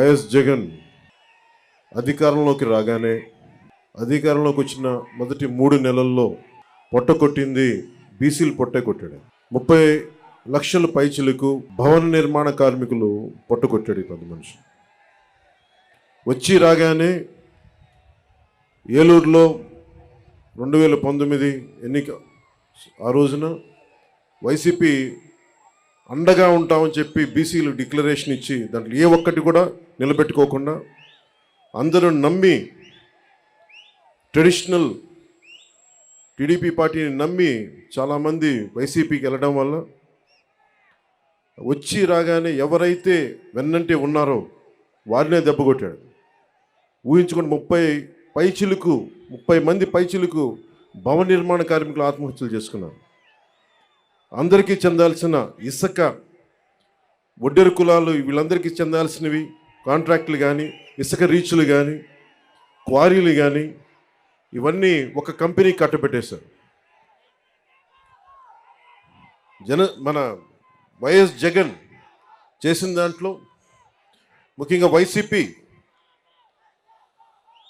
YS Jagan అధికారంలోకి రాగానే అధికారంలోకి వచ్చిన మొదటి మూడు నెలల్లో పొట్ట కొట్టింది బీసీలు పొట్టే కొట్టాడు. ముప్పై లక్షల పైచిలకు భవన నిర్మాణ కార్మికులు పొట్ట కొట్టాడు ఈ పెద్ద మనిషి. వచ్చి రాగానే ఏలూరులో రెండు వేల పంతొమ్మిది ఎన్నిక ఆ రోజున వైసీపీ అండగా ఉంటామని చెప్పి బీసీలు డిక్లరేషన్ ఇచ్చి దాంట్లో ఏ ఒక్కటి కూడా నిలబెట్టుకోకుండా అందరూ నమ్మి ట్రెడిషనల్ టీడీపీ పార్టీని నమ్మి చాలామంది వైసీపీకి వెళ్ళడం వల్ల వచ్చి రాగానే ఎవరైతే వెన్నంటే ఉన్నారో వారినే దెబ్బకొట్టాడు ఊహించుకుని ముప్పై పైచిలుకు ముప్పై మంది పైచిలుకు భవన నిర్మాణ కార్మికులు ఆత్మహత్యలు చేసుకున్నారు. అందరికీ చెందాల్సిన ఇసుక ఒడ్డెరు కులాలు వీళ్ళందరికీ చెందాల్సినవి కాంట్రాక్టులు కానీ ఇసుక రీచ్లు కానీ క్వారీలు కానీ ఇవన్నీ ఒక కంపెనీ కట్టబెట్టేశారు. జన మన వైఎస్ జగన్ చేసిన దాంట్లో ముఖ్యంగా వైసీపీ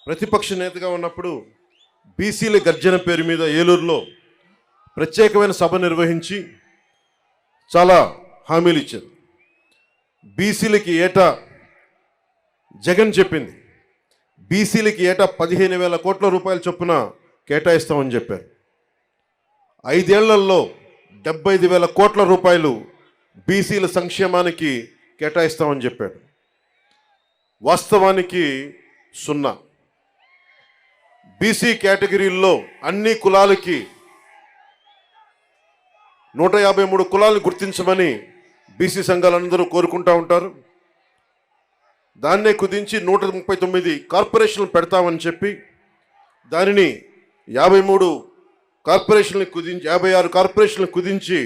ప్రతిపక్ష నేతగా ఉన్నప్పుడు బీసీల గర్జన పేరు మీద ఏలూరులో ప్రత్యేకమైన సభ నిర్వహించి చాలా హామీలు ఇచ్చారు. బీసీలకి ఏటా జగన్ చెప్పింది. బీసీలకి ఏటా పదిహేను వేల కోట్ల రూపాయల చొప్పున కేటాయిస్తామని చెప్పారు. ఐదేళ్ళలో డెబ్బై ఐదు వేల కోట్ల రూపాయలు బీసీల సంక్షేమానికి కేటాయిస్తామని చెప్పాడు వాస్తవానికి సున్నా. బీసీ కేటగిరీల్లో అన్ని కులాలకి నూట యాభై మూడు కులాలను గుర్తించమని బీసీ సంఘాలందరూ కోరుకుంటా ఉంటారు. దాన్నే కుదించి నూట ముప్పై తొమ్మిది కార్పొరేషన్లు పెడతామని చెప్పి దానిని యాభై మూడు కార్పొరేషన్లు కుదించి యాభై ఆరు కార్పొరేషన్లు కుదించి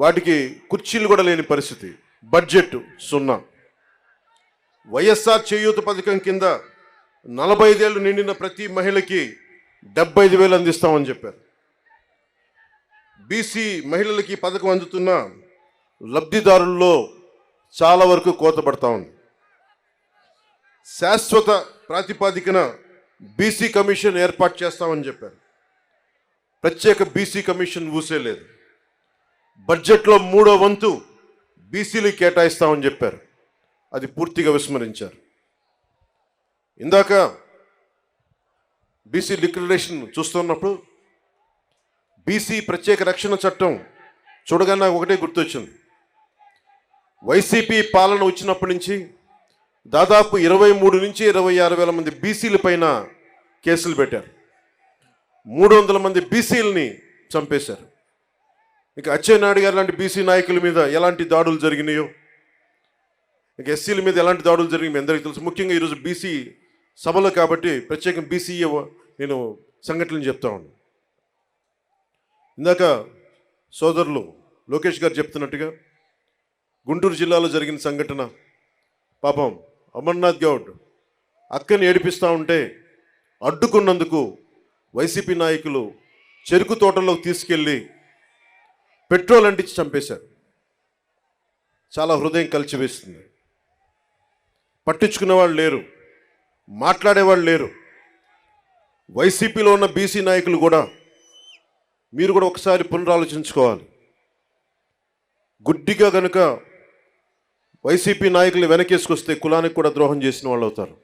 వాటికి కుర్చీలు కూడా లేని పరిస్థితి. బడ్జెట్ సున్నా. వైఎస్ఆర్ చేయూత పథకం కింద నలభై ఐదేళ్ళు నిండిన ప్రతి మహిళకి డెబ్బై ఐదు వేలు అందిస్తామని చెప్పారు. బీసీ మహిళలకి పథకం అందుతున్న లబ్ధిదారుల్లో చాలా వరకు కోత పడతా ఉంది. శాశ్వత ప్రాతిపాదికన బీసీ కమిషన్ ఏర్పాటు చేస్తామని చెప్పారు. ప్రత్యేక బీసీ కమిషన్ ఊసే లేదు. బడ్జెట్లో మూడో వంతు బీసీలు కేటాయిస్తామని చెప్పారు. అది పూర్తిగా విస్మరించారు. ఇందాక బీసీ డిక్లరేషన్ చూస్తున్నప్పుడు బీసీ ప్రత్యేక రక్షణ చట్టం చూడగానే నాకు ఒకటే గుర్తొచ్చింది. వైసీపీ పాలన వచ్చినప్పటి నుంచి దాదాపు ఇరవై మూడు నుంచి ఇరవై ఆరు వేల మంది బీసీల పైన కేసులు పెట్టారు. మూడు వందల మంది బీసీలని చంపేశారు. ఇక అచ్చెన్నాయుడు గారు లాంటి బీసీ నాయకుల మీద ఎలాంటి దాడులు జరిగినాయో ఇక ఎస్సీల మీద ఎలాంటి దాడులు జరిగినాయి మీ అందరికీ తెలుసు. ముఖ్యంగా ఈరోజు బీసీ సభలో కాబట్టి ప్రత్యేకం బీసీ నేను సంఘటనలు చెప్తా ఉన్నాను. ఇందాక సోదరులు లోకేష్ గారు చెప్తున్నట్టుగా గుంటూరు జిల్లాలో జరిగిన సంఘటన పాపం అమర్నాథ్ గౌడ్ అక్కని ఏడిపిస్తూ ఉంటే అడ్డుకున్నందుకు వైసీపీ నాయకులు చెరుకు తోటలోకి తీసుకెళ్ళి పెట్రోల్ అంటించి చంపేశారు. చాలా హృదయం కలిచివేస్తుంది. పట్టించుకునేవాళ్ళు లేరు మాట్లాడేవాళ్ళు లేరు. వైసీపీలో ఉన్న బీసీ నాయకులు కూడా మీరు కూడా ఒకసారి పునరాలోచించుకోవాలి. గుడ్డిగా కనుక వైసీపీ నాయకులు వెనకేసుకొస్తే కులానికి కూడా ద్రోహం చేసిన వాళ్ళు అవుతారు